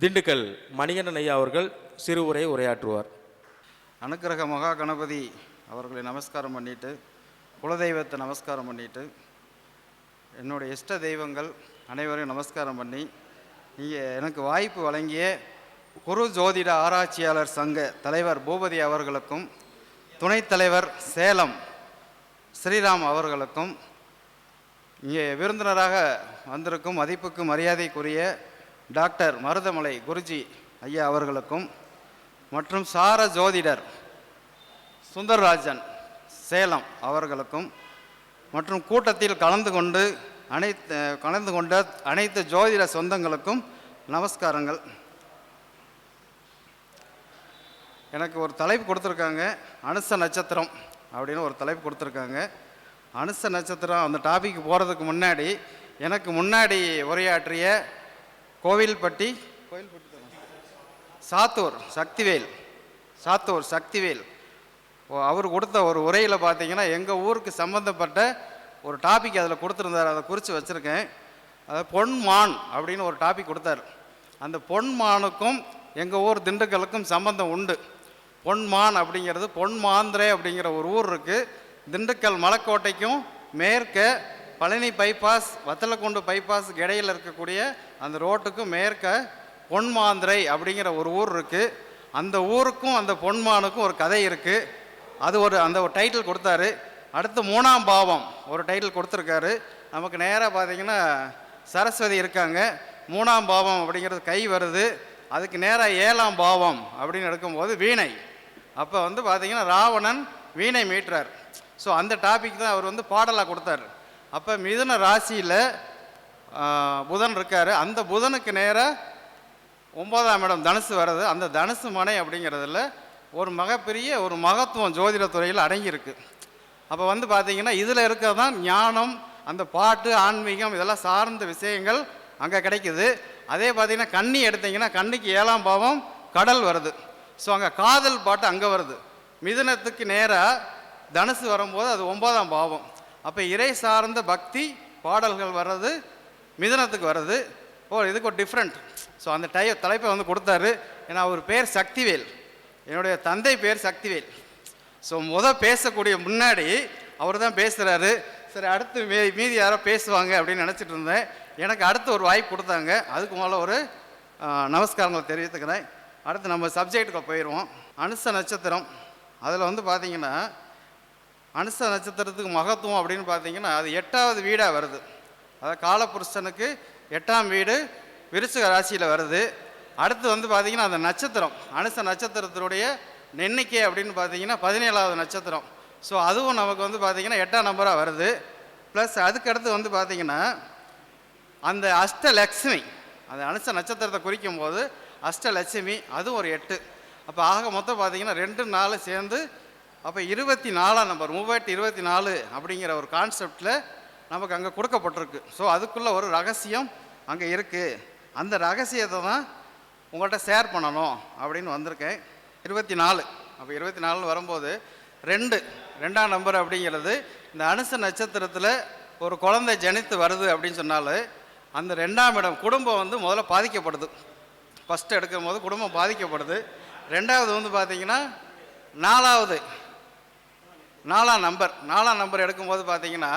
திண்டுக்கல் மணிகண்டன் ஐயா அவர்கள் சிறு உரை உரையாற்றுவார். அனுக்கிரக மகா கணபதி அவர்களை நமஸ்காரம் பண்ணிட்டு குலதெய்வத்தை நமஸ்காரம் பண்ணிட்டு என்னுடைய இஷ்ட தெய்வங்கள் அனைவரையும் நமஸ்காரம் பண்ணி நீங்கள் எனக்கு வாய்ப்பு வழங்கிய குரு ஜோதிட ஆராய்ச்சியாளர் சங்க தலைவர் பூபதி அவர்களுக்கும் துணைத் தலைவர் சேலம் ஸ்ரீராம் அவர்களுக்கும் இங்கே விருந்தினராக வந்திருக்கும் மதிப்புக்கு மரியாதைக்குரிய டாக்டர் மருதமலை குருஜி ஐயா அவர்களுக்கும் மற்றும் சார ஜோதிடர் சுந்தர்ராஜன் சேலம் அவர்களுக்கும் மற்றும் கூட்டத்தில் கலந்து கொண்டு அனைத்து கலந்து கொண்ட அனைத்து ஜோதிட சொந்தங்களுக்கும் நமஸ்காரங்கள். எனக்கு ஒரு தலைப்பு கொடுத்துருக்காங்க அனுச நட்சத்திரம் அப்படின்னு ஒரு தலைப்பு கொடுத்துருக்காங்க. அனுச நட்சத்திரம் அந்த டாபிக் போகிறதுக்கு முன்னாடி எனக்கு முன்னாடி உரையாற்றிய கோவில்பட்டி கோவில்பட்டி சாத்தூர் சக்திவேல் சாத்தூர் சக்திவேல். ஓ, அவர் கொடுத்த ஒரு உரையில் பார்த்தீங்கன்னா எங்கள் ஊருக்கு சம்மந்தப்பட்ட ஒரு டாபிக் அதில் கொடுத்துருந்தார். அதை குறித்து வச்சுருக்கேன். அது பொன்மான் அப்படின்னு ஒரு டாபிக் கொடுத்தாரு. அந்த பொன்மானுக்கும் எங்கள் ஊர் திண்டுக்கலுக்கும் சம்பந்தம் உண்டு. பொன்மான் அப்படிங்கிறது பொன்மாந்திரே அப்படிங்கிற ஒரு ஊர் இருக்குது திண்டுக்கல் மலைக்கோட்டைக்கும் மேற்க பழனி பைபாஸ் வத்தலக்குண்டு பைபாஸுக்கு இடையில் இருக்கக்கூடிய அந்த ரோட்டுக்கும் மேற்க பொன்மாந்திரை அப்படிங்கிற ஒரு ஊர் இருக்குது அந்த ஊருக்கும் அந்த பொன்மானுக்கும் ஒரு கதை இருக்குது அது ஒரு அந்த ஒரு டைட்டில் கொடுத்தாரு. அடுத்து மூணாம் பாவம் ஒரு டைட்டில் கொடுத்துருக்காரு. நமக்கு நேராக பார்த்தீங்கன்னா சரஸ்வதி இருக்காங்க. மூணாம் பாவம் அப்படிங்கிறது கை வருது. அதுக்கு நேராக ஏழாம் பாவம் அப்படின்னு எடுக்கும்போது வீணை. அப்போ வந்து பார்த்தீங்கன்னா ராவணன் வீணை மீட்டுறார் ஸோ அந்த டாபிக் தான் அவர் வந்து பாடலாக கொடுத்தாரு. அப்போ மிதுன ராசியில் புதன் இருக்கார். அந்த புதனுக்கு நேராக ஒன்பதாம் இடம் தனுசு வர்றது. அந்த தனுசு மனை அப்படிங்கிறதுல ஒரு மகப்பெரிய ஒரு மகத்துவம் ஜோதிட துறையில் அடங்கியிருக்கு. அப்போ வந்து பார்த்திங்கன்னா இதில் இருக்கிறது தான் ஞானம் அந்த பாட்டு ஆன்மீகம் இதெல்லாம் சார்ந்த விஷயங்கள் அங்கே கிடைக்குது. அதே பார்த்தீங்கன்னா கண்ணி எடுத்தீங்கன்னா கண்ணுக்கு ஏழாம் பாவம் கடல் வருது. ஸோ அங்கே காதல் பாட்டு அங்கே வருது. மிதுனத்துக்கு நேராக தனுசு வரும்போது அது ஒன்பதாம் பாவம். அப்போ இறை சார்ந்த பக்தி பாடல்கள் வர்றது மிதனத்துக்கு வருது ஓ இதுக்கு ஒரு டிஃப்ரெண்ட் ஸோ அந்த டை தலைப்பை வந்து கொடுத்தாரு. ஏன்னா அவர் பேர் சக்திவேல். என்னுடைய தந்தை பேர் சக்திவேல். ஸோ முதல் பேசக்கூடிய முன்னாடி அவர் தான் பேசுகிறாரு சரி அடுத்து மீ மீதி யாரோ பேசுவாங்க அப்படின்னு நினச்சிட்டு இருந்தேன். எனக்கு அடுத்து ஒரு வாய்ப்பு கொடுத்தாங்க. அதுக்கு முதல்ல ஒரு நமஸ்காரங்களை தெரிவித்துக்கிறேன். அடுத்து நம்ம சப்ஜெக்டுக்கு போயிடுவோம் அனுச நட்சத்திரம். அதில் வந்து பார்த்தீங்கன்னா அனுச நட்சத்திரத்துக்கு மகத்துவம் அப்படின்னு பார்த்தீங்கன்னா அது எட்டாவது வீடாக வருது. அதாவது காலபுருஷனுக்கு எட்டாம் வீடு விருச்சிக ராசியில் வருது. அடுத்து வந்து பார்த்தீங்கன்னா அந்த நட்சத்திரம். அனுச நட்சத்திரத்தினுடைய எண்ணிக்கை அப்படின்னு பார்த்தீங்கன்னா பதினேழாவது நட்சத்திரம். ஸோ அதுவும் நமக்கு வந்து பார்த்தீங்கன்னா எட்டாம் நம்பராக வருது. ப்ளஸ் அதுக்கடுத்து வந்து பார்த்தீங்கன்னா அந்த அஷ்டலக்ஷ்மி. அந்த அனுச நட்சத்திரத்தை குறிக்கும் போது அஷ்டலட்சுமி அதுவும் ஒரு எட்டு. அப்போ ஆக மொத்தம் பார்த்தீங்கன்னா ரெண்டு நாலு சேர்ந்து அப்போ இருபத்தி நாலாம் நம்பர் மூவாயிரத்தி இருபத்தி நாலு அப்படிங்கிற ஒரு கான்செப்டில் நமக்கு அங்கே கொடுக்கப்பட்டிருக்கு. ஸோ அதுக்குள்ளே ஒரு ரகசியம் அங்கே இருக்குது அந்த ரகசியத்தை தான் உங்கள்கிட்ட ஷேர் பண்ணணும் அப்படின்னு வந்திருக்கேன். இருபத்தி நாலு அப்போ இருபத்தி நாலு வரும்போது ரெண்டு ரெண்டாம் நம்பர் அப்படிங்கிறது இந்த அனுச நட்சத்திரத்தில் ஒரு குழந்தை ஜனித்து வருது அப்படின்னு சொன்னாலும் அந்த ரெண்டாம் இடம் குடும்பம் வந்து முதல்ல பாதிக்கப்படுது. ஃபஸ்ட்டு எடுக்கும் போது குடும்பம் பாதிக்கப்படுது. ரெண்டாவது வந்து பார்த்திங்கன்னா நாலாவது நாலாம் நம்பர் நாலாம் நம்பர் எடுக்கும்போது பார்த்தீங்கன்னா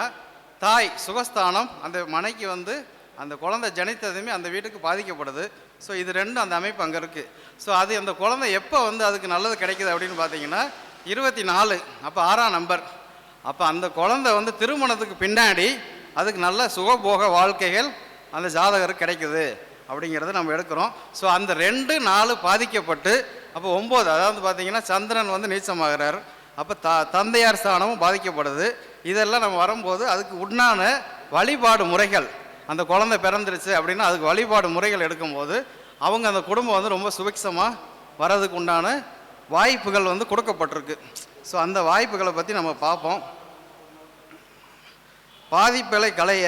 தாய் சுகஸ்தானம் அந்த மனைக்கு வந்து அந்த குழந்தை ஜனித்ததுமே அந்த வீட்டுக்கு பாதிக்கப்படுது. ஸோ இது ரெண்டும் அந்த அமைப்பு அங்கே இருக்குது ஸோ அது அந்த குழந்தை எப்போ வந்து அதுக்கு நல்லது கிடைக்குது அப்படின்னு பார்த்தீங்கன்னா இருபத்தி நாலு அப்போ ஆறாம் நம்பர். அப்போ அந்த குழந்தை வந்து திருமணத்துக்கு பின்னாடி அதுக்கு நல்ல சுகபோக வாழ்க்கைகள் அந்த ஜாதகருக்கு கிடைக்குது அப்படிங்கிறத நம்ம எடுக்கிறோம். ஸோ அந்த ரெண்டு நாலு பாதிக்கப்பட்டு அப்போ ஒம்பது அதாவது பார்த்தீங்கன்னா சந்திரன் வந்து நீச்சமாகிறார். அப்போ த தந்தையார் ஸ்தானமும் பாதிக்கப்படுது. இதெல்லாம் நம்ம வரும்போது அதுக்கு உண்டான வழிபாடு முறைகள். அந்த குழந்தை பிறந்துருச்சு அப்படின்னா அதுக்கு வழிபாடு முறைகள் எடுக்கும்போது அவங்க அந்த குடும்பம் வந்து ரொம்ப சுபிக்ஷமாக வர்றதுக்கு உண்டான வாய்ப்புகள் வந்து கொடுக்கப்பட்டிருக்கு. ஸோ அந்த வாய்ப்புகளை பற்றி நம்ம பார்ப்போம். பாதிப்புகளை களைய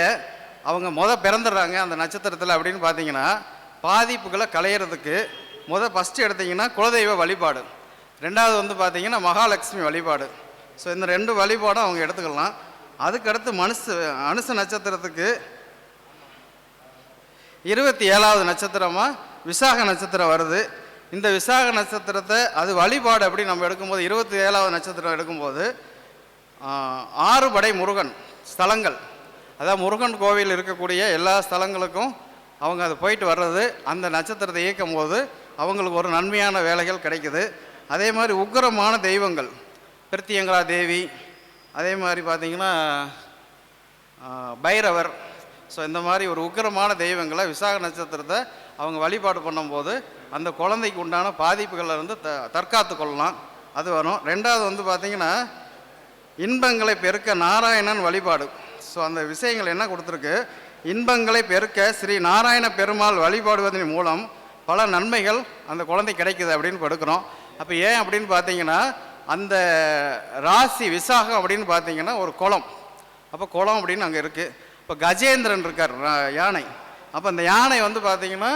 அவங்க முத பிறந்துடுறாங்க அந்த நட்சத்திரத்தில் அப்படின்னு பார்த்தீங்கன்னா பாதிப்புகளை களையிறதுக்கு முத ஃபஸ்ட்டு எடுத்திங்கன்னா குலதெய்வ வழிபாடு. ரெண்டாவது வந்து பார்த்திங்கன்னா மகாலட்சுமி வழிபாடு. ஸோ இந்த ரெண்டு வழிபாடும் அவங்க எடுத்துக்கலாம். அதுக்கடுத்து மனுஷ மனுஷ நட்சத்திரத்துக்கு இருபத்தி ஏழாவது நட்சத்திரமாக விசாக நட்சத்திரம் வருது. இந்த விசாக நட்சத்திரத்தை அது வழிபாடு அப்படி நம்ம எடுக்கும்போது இருபத்தி ஏழாவது நட்சத்திரம் எடுக்கும்போது ஆறு படை முருகன் ஸ்தலங்கள். அதாவது முருகன் கோவில் இருக்கக்கூடிய எல்லா ஸ்தலங்களுக்கும் அவங்க அது போயிட்டு வர்றது அந்த நட்சத்திரத்தை இயக்கும் போது அவங்களுக்கு ஒரு நன்மையான வேலைகள் கிடைக்குது. அதே மாதிரி உக்கிரமான தெய்வங்கள். பிரித்தியங்கலா தேவி. அதே மாதிரி பார்த்தீங்கன்னா பைரவர். ஸோ இந்த மாதிரி ஒரு உக்கிரமான தெய்வங்களை விசாக நட்சத்திரத்தை அவங்க வழிபாடு பண்ணும்போது அந்த குழந்தைக்கு உண்டான பாதிப்புகளை வந்து த தற்காத்து கொள்ளலாம். அது வரும். ரெண்டாவது வந்து பார்த்திங்கன்னா இன்பங்களை பெருக்க நாராயணன் வழிபாடு. ஸோ அந்த விஷயங்கள் என்ன கொடுத்துருக்கு? இன்பங்களை பெருக்க ஸ்ரீ நாராயண பெருமாள் வழிபாடுவதன் மூலம் பல நன்மைகள் அந்த குழந்தை கிடைக்குது அப்படின்னு படுக்கிறோம். அப்போ ஏன் அப்படின்னு பார்த்தீங்கன்னா அந்த ராசி விசாகம் அப்படின்னு பார்த்தீங்கன்னா ஒரு குளம். அப்போ குளம் அப்படின்னு அங்கே இருக்குது இப்போ கஜேந்திரன் இருக்கார் ரா- யானை. அப்போ அந்த யானை வந்து பார்த்தீங்கன்னா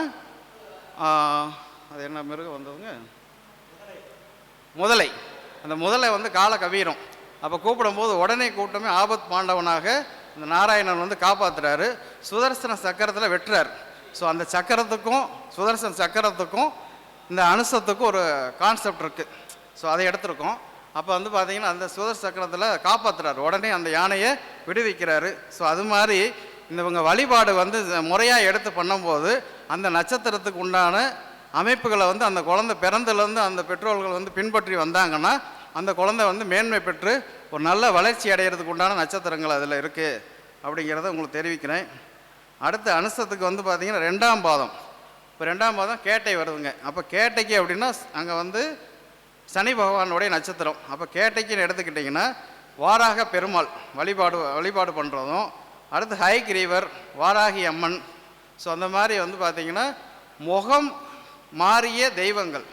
அது என்ன மிருகம் வந்ததுங்க முதலை. அந்த முதலை வந்து கால கவீரம் அப்போ கூப்பிடும்போது உடனே கூட்டமே ஆபத் பாண்டவனாக இந்த நாராயணன் வந்து காப்பாற்றுறாரு சுதர்சன சக்கரத்தில் வெட்டுறார். ஸோ அந்த சக்கரத்துக்கும் சுதர்சன சக்கரத்துக்கும் இந்த அனுசத்துக்கும் ஒரு கான்செப்ட் இருக்குது ஸோ அதை எடுத்திருக்கோம். அப்போ வந்து பார்த்திங்கன்னா அந்த சுதர் சக்கரத்தில் காப்பாற்றுறாரு உடனே அந்த யானையை விடுவிக்கிறாரு. ஸோ அது மாதிரி இந்த இவங்க வழிபாடு வந்து முறையாக எடுத்து பண்ணும்போது அந்த நட்சத்திரத்துக்கு உண்டான அமைப்புகளை வந்து அந்த குழந்தை பிறந்ததுலேருந்து அந்த பெற்றோர்கள் வந்து பின்பற்றி வந்தாங்கன்னா அந்த குழந்தை வந்து மேன்மை பெற்று ஒரு நல்ல வளர்ச்சி அடைகிறதுக்கு உண்டான நட்சத்திரங்கள் அதில் இருக்குது அப்படிங்கிறத உங்களுக்கு தெரிவிக்கிறேன். அடுத்த அனுசத்துக்கு வந்து பார்த்திங்கன்னா ரெண்டாம் பாதம். இப்போ ரெண்டாம் பாதம் கேட்டை வருதுங்க. அப்போ கேட்டைக்கு அப்படின்னா அங்கே வந்து சனி பகவானுடைய நட்சத்திரம். அப்போ கேட்டைக்குன்னு எடுத்துக்கிட்டிங்கன்னா வாராக பெருமாள் வழிபாடு வழிபாடு பண்ணுறதும் அடுத்து ஹைகிரீவர் வாராகி அம்மன். ஸோ அந்த மாதிரி வந்து பார்த்திங்கன்னா முகம் மாறிய தெய்வங்கள்.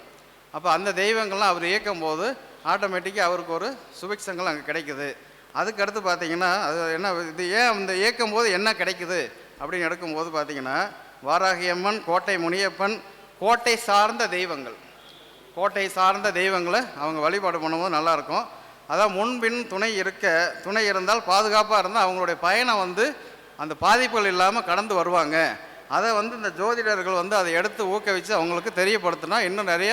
அப்போ அந்த தெய்வங்கள்லாம் அவர் இயக்கும் போது ஆட்டோமேட்டிக்காக அவருக்கு ஒரு சுபிக்ஷங்கள் அங்கே கிடைக்குது. அதுக்கடுத்து பார்த்திங்கன்னா அது என்ன இது ஏன் இந்த இயக்கும் போது என்ன கிடைக்குது? அப்படின்னு எடுக்கும்போது பார்த்திங்கன்னா வாராகியம்மன் கோட்டை முனியப்பன் கோட்டை சார்ந்த தெய்வங்கள். கோட்டை சார்ந்த தெய்வங்களை அவங்க வழிபாடு பண்ணும்போது நல்லாயிருக்கும். அதான் முன்பின் துணை இருக்க துணை இருந்தால் பாதுகாப்பாக இருந்தால் அவங்களுடைய பயணம் வந்து அந்த பாதிப்புகள் இல்லாமல் கடந்து வருவாங்க. அதை வந்து இந்த ஜோதிடர்கள் வந்து அதை எடுத்து ஊக்குவிச்சு அவங்களுக்கு தெரியப்படுத்தினா இன்னும் நிறைய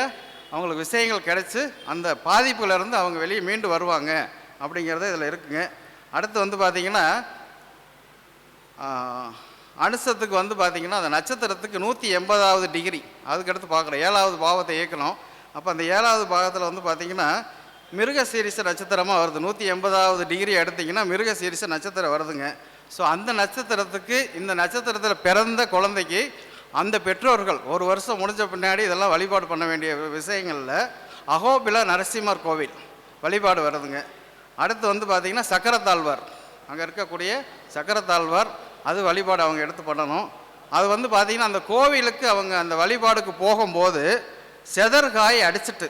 அவங்களுக்கு விஷயங்கள் கிடைச்சி அந்த பாதிப்புலேருந்து அவங்க வெளியே மீண்டு வருவாங்க அப்படிங்கிறது இதில் இருக்குங்க. அடுத்து வந்து பார்த்திங்கன்னா அனுசத்துக்கு வந்து பார்த்திங்கன்னா அந்த நட்சத்திரத்துக்கு நூற்றி எண்பதாவது டிகிரி. அதுக்கடுத்து பார்க்குறோம். ஏழாவது பாவத்தை இயக்கணும். அப்போ அந்த ஏழாவது பாகத்தில் வந்து பார்த்திங்கன்னா மிருக சீரிச நட்சத்திரமாக வருது. நூற்றி எண்பதாவது டிகிரி எடுத்திங்கன்னா மிருக சீரிச நட்சத்திரம் வருதுங்க. ஸோ அந்த நட்சத்திரத்துக்கு இந்த நட்சத்திரத்தில் பிறந்த குழந்தைக்கு அந்த பெற்றோர்கள் ஒரு வருஷம் முடிஞ்ச பின்னாடி இதெல்லாம் வழிபாடு பண்ண வேண்டிய விஷயங்களில் அகோபில நரசிம்மர் கோவில் வழிபாடு வருதுங்க. அடுத்து வந்து பார்த்திங்கன்னா சக்கரத்தாழ்வார். அங்கே இருக்கக்கூடிய சக்கரத்தாழ்வார் அது வழிபாடு அவங்க எடுத்து பண்ணணும். அது வந்து பார்த்திங்கன்னா அந்த கோவிலுக்கு அவங்க அந்த வழிபாடுக்கு போகும்போது செதற்காய் அடிச்சிட்டு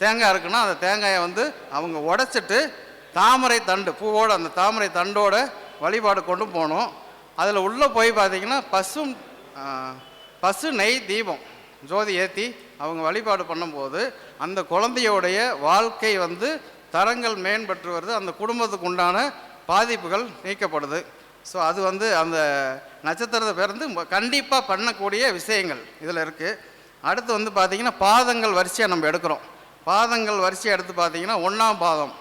தேங்காய் இருக்குன்னா அந்த தேங்காயை வந்து அவங்க உடச்சிட்டு தாமரை தண்டு பூவோடு அந்த தாமரை தண்டோட வழிபாடு கொண்டு போகணும் அதில் உள்ளே போய் பார்த்தீங்கன்னா பசும் பசு நெய் தீபம் ஜோதி ஏற்றி அவங்க வழிபாடு பண்ணும்போது அந்த குழந்தையோடைய வாழ்க்கை வந்து தரங்கள் மேம்பட்டு வருது அந்த குடும்பத்துக்கு உண்டான பாதிப்புகள் நீக்கப்படுது. ஸோ அது வந்து அந்த நட்சத்திரத்தை பிறந்து கண்டிப்பாக பண்ணக்கூடிய விஷயங்கள் இதில் இருக்குது அடுத்து வந்து பார்த்திங்கன்னா பாதங்கள் வரிசையாக நம்ம எடுக்கிறோம். பாதங்கள் வரிசையாக எடுத்து பார்த்தீங்கன்னா ஒன்றாம் பாதம்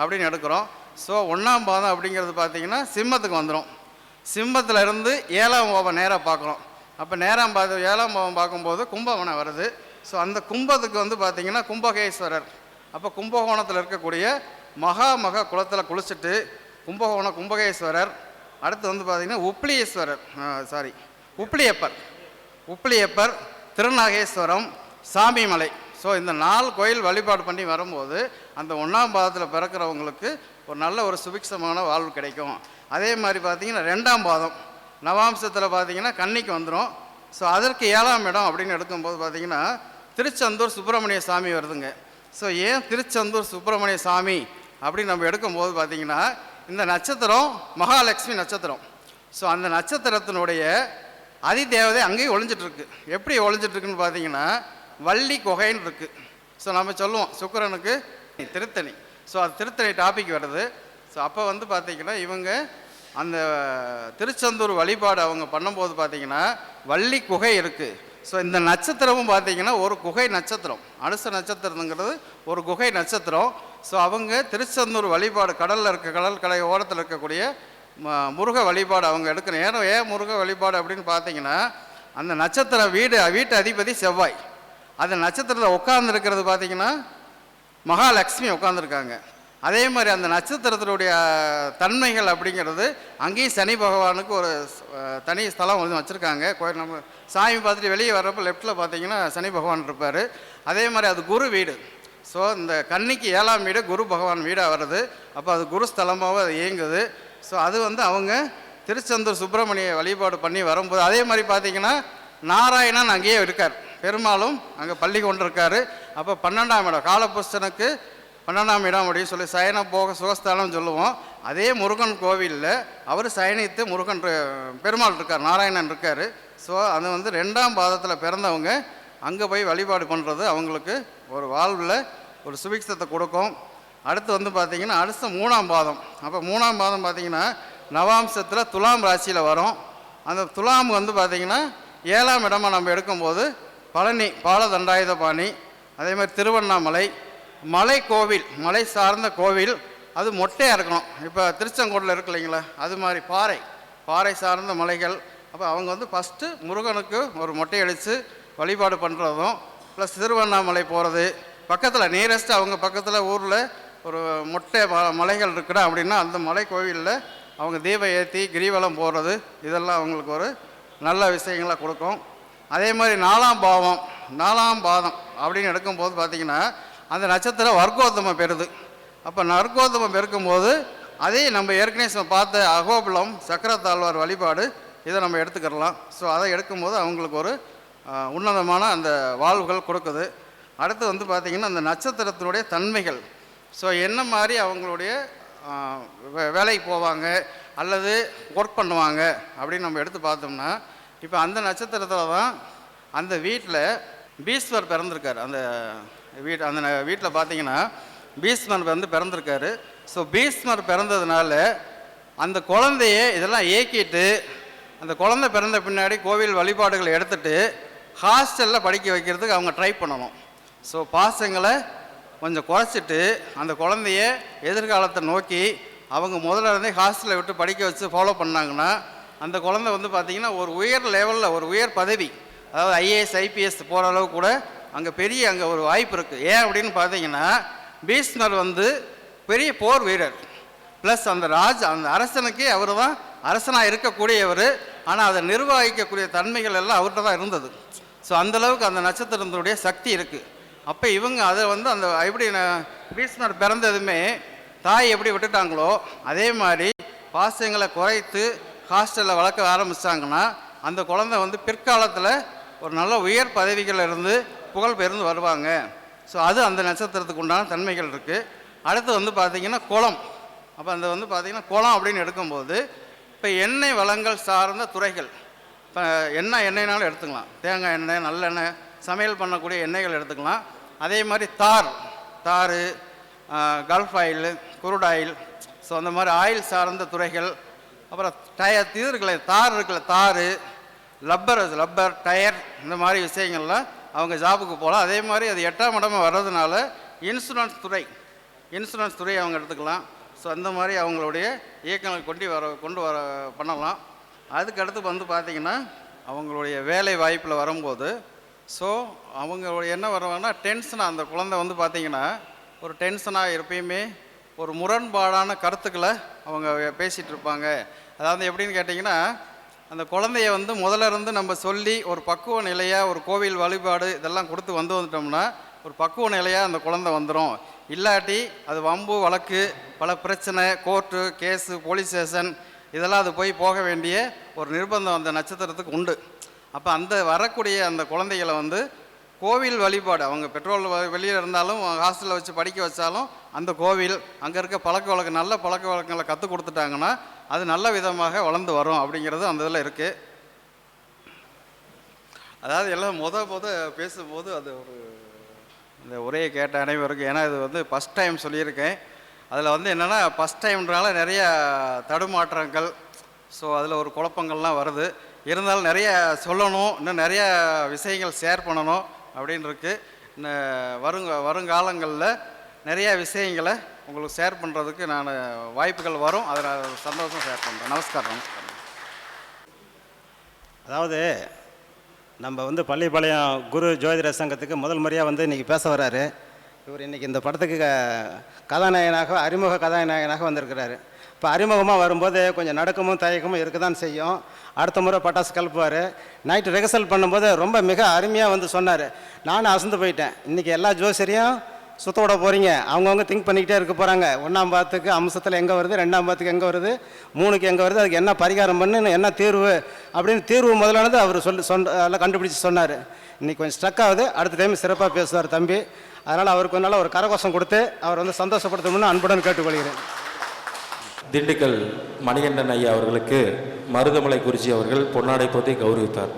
அப்படின்னு எடுக்கிறோம். ஸோ ஒன்றாம் பாதம் அப்படிங்கிறது பார்த்தீங்கன்னா சிம்மத்துக்கு வந்துடும் சிம்மத்தில் இருந்து ஏழாம் பாவம் நேராக பார்க்குறோம். அப்போ நேராம் பாதம் ஏழாம் பாவம் பார்க்கும்போது கும்பகோணம் வருது. ஸோ அந்த கும்பத்துக்கு வந்து பார்த்திங்கன்னா கும்பகேஸ்வரர். அப்போ கும்பகோணத்தில் இருக்கக்கூடிய மகா மக குளத்தில் குளிச்சுட்டு கும்பகோணம் கும்பகேஸ்வரர். அடுத்து வந்து பார்த்திங்கன்னா உப்ளியேஸ்வரர். சாரி உப்ளியப்பர். உப்ளியப்பர். திருநாகேஸ்வரம் சாமிமலை. ஸோ இந்த நாலு கோயில் வழிபாடு பண்ணி வரும்போது அந்த ஒன்றாம் பாதத்தில் பிறக்கிறவங்களுக்கு ஒரு நல்ல ஒரு சுபிக்ஷமான வாழ்வு கிடைக்கும். அதே மாதிரி பார்த்திங்கன்னா ரெண்டாம் பாதம். நவாம்சத்தில் பார்த்திங்கன்னா கன்னிக்கு வந்துடும் ஸோ அதற்கு ஏழாம் இடம் அப்படின்னு எடுக்கும்போது பார்த்திங்கன்னா திருச்செந்தூர் சுப்பிரமணிய சாமி வருதுங்க. ஸோ ஏன் திருச்செந்தூர் சுப்பிரமணிய சாமி அப்படின்னு நம்ம எடுக்கும்போது பார்த்தீங்கன்னா இந்த நட்சத்திரம் மகாலட்சுமி நட்சத்திரம். ஸோ அந்த நட்சத்திரத்தினுடைய அதி தேவதை அங்கேயும் ஒழிஞ்சிட்ருக்கு எப்படி ஒழிஞ்சிட்ருக்குன்னு பார்த்தீங்கன்னா வள்ளி குகைன்னு இருக்குது ஸோ நம்ம சொல்லுவோம் சுக்கரனுக்கு திருத்தணி. ஸோ அது திருத்தணி டாபிக் வருது. ஸோ அப்போ வந்து பார்த்திங்கன்னா இவங்க அந்த திருச்செந்தூர் வழிபாடு அவங்க பண்ணும்போது பார்த்திங்கன்னா வள்ளி குகை இருக்குது ஸோ இந்த நட்சத்திரமும் பார்த்திங்கன்னா ஒரு குகை நட்சத்திரம். அனுச நட்சத்திரங்கிறது ஒரு குகை நட்சத்திரம். ஸோ அவங்க திருச்செந்தூர் வழிபாடு கடலில் இருக்க கடல் கடை ஓரத்தில் இருக்கக்கூடிய முருக வழிபாடு அவங்க எடுக்கிற ஏன் ஏன் முருக வழிபாடு அப்படின்னு பார்த்தீங்கன்னா அந்த நட்சத்திர வீடு வீட்டு அதிபதி செவ்வாய். அந்த நட்சத்திரத்தில் உட்கார்ந்துருக்கிறது பார்த்தீங்கன்னா மகாலட்சுமி உட்காந்துருக்காங்க அதே மாதிரி அந்த நட்சத்திரத்தினுடைய தன்மைகள் அப்படிங்கிறது அங்கேயும் சனி பகவானுக்கு ஒரு தனி ஸ்தலம் வந்து வச்சுருக்காங்க. கோயில் நம்ம சாமி பார்த்துட்டு வெளியே வர்றப்போ லெஃப்ட்டில் பார்த்தீங்கன்னா சனி பகவான் இருப்பார். அதே மாதிரி அது குரு வீடு. ஸோ இந்த கன்னிக்கு ஏழாம் வீடு குரு பகவான் வீடாக வருது. அப்போ அது குரு ஸ்தலமாகவும் அது இயங்குது. ஸோ அது வந்து அவங்க திருச்செந்தூர் சுப்பிரமணிய வழிபாடு பண்ணி வரும்போது அதே மாதிரி பார்த்தீங்கன்னா நாராயணன் அங்கேயே இருக்கார். பெருமாளும் அங்கே பள்ளி கொண்டிருக்காரு. அப்போ பன்னெண்டாம் இடம் காலபுஸ்தனுக்கு பன்னெண்டாம் இடம் அப்படின்னு சொல்லி சயன போக சுகஸ்தானம் சொல்லுவோம். அதே முருகன் கோவிலில் அவர் சயனித்து முருகன் பெருமாள் இருக்கார் நாராயணன் இருக்கார். ஸோ அது வந்து ரெண்டாம் பாதத்தில் பிறந்தவங்க அங்கே போய் வழிபாடு பண்ணுறது அவங்களுக்கு ஒரு வாழ்வில் ஒரு சுபிக்ஷத்தை கொடுக்கும். அடுத்து வந்து பார்த்தீங்கன்னா அடுத்த மூணாம் பாதம். அப்போ மூணாம் பாதம் பார்த்தீங்கன்னா நவாம்சத்தில் துலாம் ராசியில் வரும். அந்த துலாம் வந்து பார்த்தீங்கன்னா ஏழாம் இடமாக நம்ம எடுக்கும்போது பழனி பாலதண்டாயுத பாணி அதே மாதிரி திருவண்ணாமலை மலை கோவில் மலை சார்ந்த கோவில் அது மொட்டையாக இருக்கணும். இப்போ திருச்செங்கோட்டில் இருக்கு இல்லைங்களா அது மாதிரி பாறை பாறை சார்ந்த மலைகள். அப்போ அவங்க வந்து ஃபஸ்ட்டு முருகனுக்கு ஒரு மொட்டை அடித்து வழிபாடு பண்ணுறதும் ப்ளஸ் திருவண்ணாமலை போகிறது பக்கத்தில் நியரஸ்ட் அவங்க பக்கத்தில் ஊரில் ஒரு மொட்டை மலைகள் இருக்குடா அப்படின்னா அந்த மலை கோவிலில் அவங்க தீபம் ஏற்றி கிரிவலம் போடுறது இதெல்லாம் அவங்களுக்கு ஒரு நல்ல விஷயங்களை கொடுக்கும். அதே மாதிரி நாலாம் பாவம் நாலாம் பாதம் அப்படின்னு எடுக்கும்போது பார்த்திங்கன்னா அந்த நட்சத்திரம் வர்க்கோத்தமம் பெறுது. அப்போ நற்கோத்தமம் பெருக்கும்போது அதே நம்ம ஏற்கனவே பார்த்த அகோபுலம் சக்கரத்தாழ்வார் வழிபாடு இதை நம்ம எடுத்துக்கிடலாம் ஸோ அதை எடுக்கும்போது அவங்களுக்கு ஒரு உன்னதமான அந்த வாழ்வுகள் கொடுக்குது. அடுத்து வந்து பார்த்திங்கன்னா அந்த நட்சத்திரத்தினுடைய தன்மைகள். ஸோ என்ன மாதிரி அவங்களுடைய வே- வேலைக்கு போவாங்க அல்லது ஒர்க் பண்ணுவாங்க அப்படின்னு நம்ம எடுத்து பார்த்தோம்னா இப்போ அந்த நட்சத்திரத்தில் தான் அந்த வீட்டில் பீஸ்வர் பிறந்திருக்கார். அந்த வீட் அந்த வீட்டில் பார்த்தீங்கன்னா பீஸ்மர் வந்து பிறந்திருக்காரு. ஸோ பீஸ்மர் பிறந்ததுனால அந்த குழந்தைய இதெல்லாம் ஏக்கிட்டு அந்த குழந்தை பிறந்த பின்னாடி கோவில் வழிபாடுகளை எடுத்துட்டு ஹாஸ்டலில் படிக்க வைக்கிறதுக்கு அவங்க ட்ரை பண்ணணும். ஸோ பாசங்களை கொஞ்சம் குறைச்சிட்டு அந்த குழந்தைய எதிர்காலத்தை நோக்கி அவங்க முதல்ல இருந்தே ஹாஸ்டலில் விட்டு படிக்க வச்சு ஃபாலோ பண்ணாங்கன்னா அந்த குழந்தை வந்து பார்த்திங்கன்னா ஒரு உயர் லெவலில் ஒரு உயர் பதவி அதாவது ஐஏஎஸ் ஐபிஎஸ் போகிற அளவு கூட அங்கே பெரிய அங்கே ஒரு வாய்ப்பு இருக்குது ஏன் அப்படின்னு பார்த்தீங்கன்னா பீஷ்மர் வந்து பெரிய போர் வீரர். ப்ளஸ் அந்த ராஜ் அந்த அரசனுக்கே அவர் தான் அரசனாக இருக்கக்கூடியவர். ஆனால் அதை நிர்வகிக்கக்கூடிய தன்மைகள் எல்லாம் அவர்கிட்ட தான் இருந்தது. ஸோ அந்தளவுக்கு அந்த நட்சத்திரத்தினுடைய சக்தி இருக்குது அப்போ இவங்க அதை வந்து அந்த எப்படி பீஷ்மர் பிறந்ததுமே தாய் எப்படி விட்டுட்டாங்களோ அதே மாதிரி பாசங்களை குறைத்து ஹாஸ்டலில் வளர்க்க ஆரம்பிச்சாங்கன்னா அந்த குழந்தை வந்து பிற்காலத்தில் ஒரு நல்ல உயர் பதவிகளில் இருந்து புகழ் பெயர்ந்து வருவாங்க. ஸோ அது அந்த நட்சத்திரத்துக்கு உண்டான தன்மைகள் இருக்குது அடுத்து வந்து பார்த்திங்கன்னா குளம். அப்போ அந்த வந்து பார்த்திங்கன்னா குளம் அப்படின்னு எடுக்கும்போது இப்போ எண்ணெய் வளங்கள் சார்ந்த துறைகள் இப்போ எண்ணெய் எண்ணெய்னாலும் எடுத்துக்கலாம். தேங்காய் எண்ணெய் நல்லெண்ணெய் சமையல் பண்ணக்கூடிய எண்ணெய்கள் எடுத்துக்கலாம். அதே மாதிரி tar tar gulf oil crude oil so அந்த மாதிரி ஆயில் சார்ந்த துறைகள். அப்புறம் டயர் இது இருக்குல்ல தார் இருக்குல்ல தார் லப்பர் லப்பர் டயர் இந்த மாதிரி விஷயங்கள்லாம் அவங்க ஜாபுக்கு போகலாம். அதே மாதிரி அது எட்டாம் இடமா வர்றதுனால இன்சூரன்ஸ் துறை இன்சூரன்ஸ் துறை அவங்க எடுத்துக்கலாம். ஸோ அந்த மாதிரி அவங்களுடைய இயக்கங்களை கொண்டு வர கொண்டு வர பண்ணலாம். அதுக்கு அடுத்து வந்து பார்த்திங்கன்னா அவங்களுடைய வேலை வாய்ப்பில் வரும்போது ஸோ அவங்க என்ன வருவாங்கன்னா டென்ஷனாக அந்த குழந்தை வந்து பார்த்திங்கன்னா ஒரு டென்ஷனாக எப்பயுமே ஒரு முரண்பாடான கருத்துக்களை அவங்க பேசிகிட்டு இருப்பாங்க அதாவது எப்படின்னு கேட்டிங்கன்னா அந்த குழந்தைய வந்து முதல்ல இருந்து நம்ம சொல்லி ஒரு பக்குவ நிலையாக ஒரு கோவில் வழிபாடு இதெல்லாம் கொடுத்து வந்து வந்துட்டோம்னா ஒரு பக்குவ நிலையாக அந்த குழந்தை வந்துடும் இல்லாட்டி அது வம்பு வழக்கு பல பிரச்சனை கோர்ட்டு கேஸு போலீஸ் ஸ்டேஷன் இதெல்லாம் அது போய் போக வேண்டிய ஒரு நிர்பந்தம் அந்த நட்சத்திரத்துக்கு உண்டு. அப்போ அந்த வரக்கூடிய அந்த குழந்தைகளை வந்து கோவில் வழிபாடு அவங்க பெட்ரோல் வெளியில் இருந்தாலும் ஹாஸ்டலில் வச்சு படிக்க வச்சாலும் அந்த கோவில் அங்கே இருக்க பழக்க வழக்கம் நல்ல பழக்க வழக்கங்களை கற்றுக் கொடுத்துட்டாங்கன்னா அது நல்ல விதமாக வளர்ந்து வரும் அப்படிங்கிறது அந்த இதில் இருக்குது அதாவது எல்லாம் முத முத பேசும்போது அது ஒரு இந்த உரையை கேட்ட அனைவருக்கும் ஏன்னா இது வந்து ஃபஸ்ட் டைம் சொல்லியிருக்கேன். அதில் வந்து என்னென்னா ஃபஸ்ட் டைம்ன்றனால நிறைய தடுமாற்றங்கள் ஸோ அதில் ஒரு குழப்பங்கள்லாம் வருது. இருந்தாலும் நிறைய சொல்லணும் இன்னும் நிறைய விஷயங்கள் ஷேர் பண்ணணும் அப்படின்னு இருக்கு. இன்னும் வருங்க வருங்காலங்களில் நிறைய விஷயங்களை உங்களுக்கு ஷேர் பண்ணுறதுக்கு நான் வாய்ப்புகள் வரும். அதை நான் சந்தோஷம் ஷேர் பண்ணுறேன் நமஸ்காரம் நமஸ்காரம். அதாவது நம்ம வந்து பள்ளிப்பாளையம் குரு ஜோதிட சங்கத்துக்கு முதல் முறையாக வந்து இன்றைக்கி பேச வராரு இவர் இன்றைக்கி இந்த படத்துக்கு க- கதாநாயகனாக அறிமுக கதாநாயகனாக வந்திருக்கிறாரு. இப்போ அறிமுகமாக வரும்போது கொஞ்சம் நடுக்கமும் தயக்கமும் இருக்க தான் செய்யும். அடுத்த முறை பட்டாசு கலப்புவார். நைட்டு ரிஹர்சல் பண்ணும்போது ரொம்ப மிக அருமையாக வந்து சொன்னார். நானும் அசந்து போயிட்டேன். இன்றைக்கி எல்லா ஜோசியரையும் சுத்த விட போகிறீங்க அவங்கவுங்க திங்க் பண்ணிக்கிட்டே இருக்க போகிறாங்க ஒன்றாம் பாத்துக்கு அம்சத்தில் எங்கே வருது? ரெண்டாம் பாத்துக்கு எங்கே வருது? மூணுக்கு எங்கே வருது? அதுக்கு என்ன பரிகாரம் பண்ணு என்ன தீர்வு? அப்படின்னு தீர்வு முதலானது அவர் சொல்லி சொன்ன எல்லாம் கண்டுபிடிச்சி சொன்னார். இன்றைக்கி கொஞ்சம் ஸ்ட்ரக் ஆகுது. அடுத்த டைம் சிறப்பாக பேசுவார் தம்பி. அதனால் அவருக்கு நல்ல ஒரு கரகோஷம் கொடுத்து அவர் வந்து சந்தோஷப்படுத்தணும்னு அன்புடன் கேட்டுக்கொள்கிறேன். திண்டுக்கல் மணிகண்டன் ஐயா அவர்களுக்கு மருதமலை குறிச்சி அவர்கள் பொன்னாடை போத்தி கௌரவித்தார்.